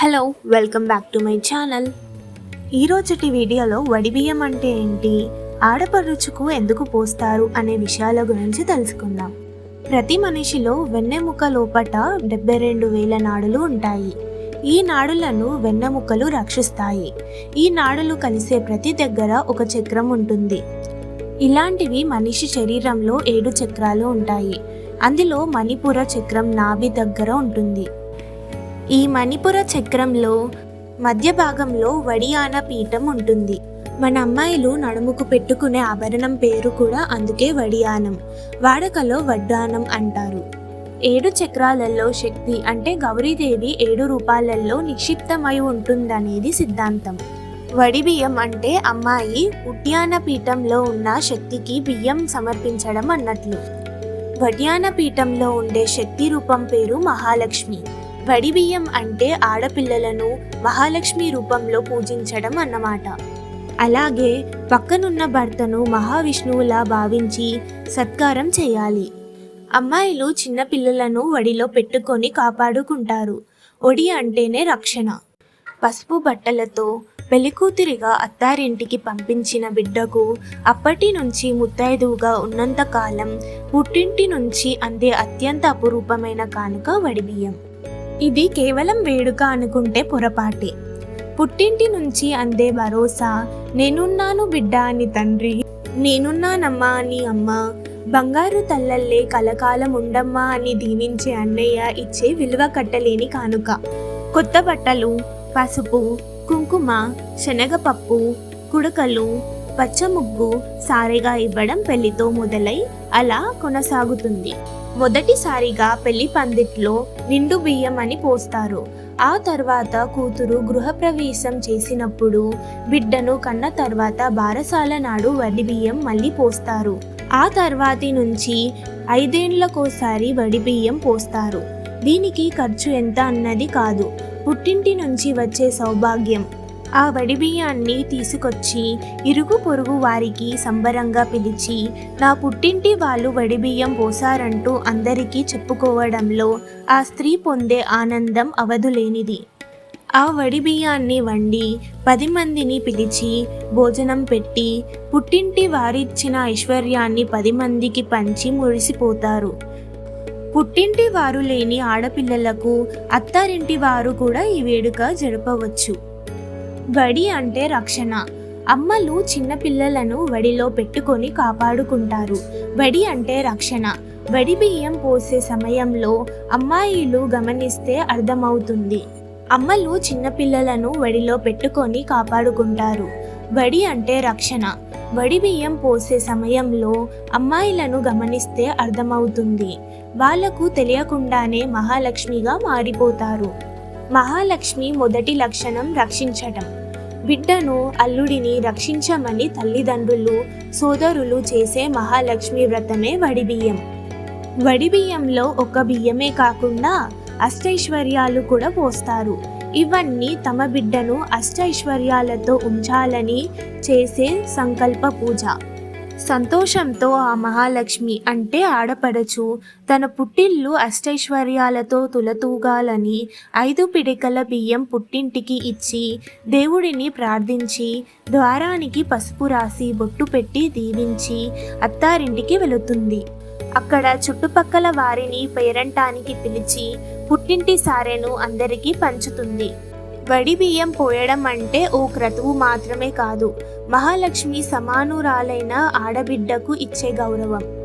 Hello welcome back to my channel ఈరోజుటి వీడియోలో వడిబియ్యం అంటే ఏంటి? ఆడపడుచుకు ఎందుకు పోస్తారు అనే విషయాల గురించి తెలుసుకుందాం. ప్రతి మనిషిలో వెన్నెముక లోపట డెబ్బై రెండు వేల నాడులు ఉంటాయి. ఈ నాడులను వెన్నెముకలు రక్షిస్తాయి. ఈ నాడులు కలిసే ప్రతి దగ్గర ఒక చక్రం ఉంటుంది. ఇలాంటివి మనిషి శరీరంలో ఏడు చక్రాలు ఉంటాయి. అందులో మణిపుర చక్రం నాభి దగ్గర ఉంటుంది. ఈ మణిపుర చక్రంలో మధ్య భాగంలో వడియాన పీఠం ఉంటుంది. మన అమ్మాయిలు నడుముకు పెట్టుకునే ఆభరణం పేరు కూడా అందుకే వడియానం. వాడకలో వడ్డానం అంటారు. ఏడు చక్రాలలో శక్తి అంటే గౌరీదేవి ఏడు రూపాలలో నిక్షిప్తమై ఉంటుందనేది సిద్ధాంతం. వడి బియ్యం అంటే అమ్మాయి ఉడ్యాన పీఠంలో ఉన్న శక్తికి బియ్యం సమర్పించడం అన్నట్లు. వడ్యాన పీఠంలో ఉండే శక్తి రూపం పేరు మహాలక్ష్మి. వడి బియ్యం అంటే ఆడపిల్లలను మహాలక్ష్మి రూపంలో పూజించడం అన్నమాట. అలాగే పక్కనున్న భర్తను మహావిష్ణువులా భావించి సత్కారం చేయాలి. అమ్మాయిలు చిన్నపిల్లలను వడిలో పెట్టుకొని కాపాడుకుంటారు. ఒడి అంటేనే రక్షణ. పసుపు బట్టలతో పెళ్ళికూతురిగా అత్తారింటికి పంపించిన బిడ్డకు అప్పటి నుంచి ముత్తైదువుగా ఉన్నంత కాలం పుట్టింటి నుంచి అందే అత్యంత అపురూపమైన కానుక వడిబియ్యం ఇది కేవలం వేడుక అనుకుంటే పొరపాటే. పుట్టింటి నుంచి అందే భరోసా నేనున్నాను బిడ్డ అని తండ్రి నేనున్నానమ్మా అని అమ్మ బంగారు తల్లల్లే కలకాలం ఉండమ్మా అని దీవించే అన్నయ్య ఇచ్చే విలువ కట్టలేని కానుక. కొత్త బట్టలు పసుపు కుంకుమ శనగపప్పు కుడకలు పచ్చముగ్గు సారిగా ఇవ్వడం పెళ్ళితో మొదలై అలా కొనసాగుతుంది. మొదటిసారిగా పెళ్ళి పందిట్లో నిండు బియ్యం అని పోస్తారు. ఆ తర్వాత కూతురు గృహప్రవేశం చేసినప్పుడు బిడ్డను కన్న తర్వాత బారసాల నాడు వడి బియ్యం మళ్ళీ పోస్తారు. ఆ తర్వాతి నుంచి ఐదేండ్లకోసారి వడి బియ్యం పోస్తారు. దీనికి ఖర్చు ఎంత అన్నది కాదు. పుట్టింటి నుంచి వచ్చే సౌభాగ్యం ఆ వడి బియ్యాన్ని తీసుకొచ్చి ఇరుగు పొరుగు వారికి సంబరంగా పిలిచి నా పుట్టింటి వాళ్ళు వడి బియ్యం పోసారంటూ అందరికీ చెప్పుకోవడంలో ఆ స్త్రీ పొందే ఆనందం అవధులేనిది. ఆ వడి బియ్యాన్ని వండి పది మందిని పిలిచి భోజనం పెట్టి పుట్టింటి వారిచ్చిన ఐశ్వర్యాన్ని పది మందికి పంచి మురిసిపోతారు. పుట్టింటి వారు లేని ఆడపిల్లలకు అత్తారింటి వారు కూడా ఈ వేడుక జరపవచ్చు. వడి అంటే రక్షణ. అమ్మలు చిన్నపిల్లలను వడిలో పెట్టుకొని కాపాడుకుంటారు. వడి అంటే రక్షణ. వడి బియ్యం పోసే సమయంలో అమ్మాయిలు గమనిస్తే అర్థమవుతుంది. అమ్మలు చిన్నపిల్లలను వడిలో పెట్టుకొని కాపాడుకుంటారు. వడి అంటే రక్షణ. వడి బియ్యం పోసే సమయంలో అమ్మాయిలను గమనిస్తే అర్థమవుతుంది. వాళ్ళకు తెలియకుండానే మహాలక్ష్మిగా మారిపోతారు. మహాలక్ష్మి మొదటి లక్షణం రక్షించటం. బిడ్డను అల్లుడిని రక్షించమని తల్లిదండ్రులు సోదరులు చేసే మహాలక్ష్మి వ్రతమే వడిబియ్యం వడిబియ్యంలో ఒక బియ్యమే కాకుండా అష్టైశ్వర్యాలు కూడా పోస్తారు. ఇవన్నీ తమ బిడ్డను అష్టైశ్వర్యాలతో ఉంచాలని చేసే సంకల్ప పూజ. సంతోషంతో ఆ మహాలక్ష్మి అంటే ఆడపడచు. తన పుట్టిల్లు అష్టైశ్వర్యాలతో తులతూగాలని ఐదు పిడికల బియ్యం పుట్టింటికి ఇచ్చి దేవుడిని ప్రార్థించి ద్వారానికి పసుపు రాసి బొట్టు పెట్టి దీవించి అత్తారింటికి వెళుతుంది. అక్కడ చుట్టుపక్కల వారిని పేరంటానికి పిలిచి పుట్టింటి సారెను అందరికీ పంచుతుంది. వడి బియ్యం పోయడం అంటే ఓ క్రతువు మాత్రమే కాదు. మహాలక్ష్మి సమానురాలైన ఆడబిడ్డకు ఇచ్చే గౌరవం.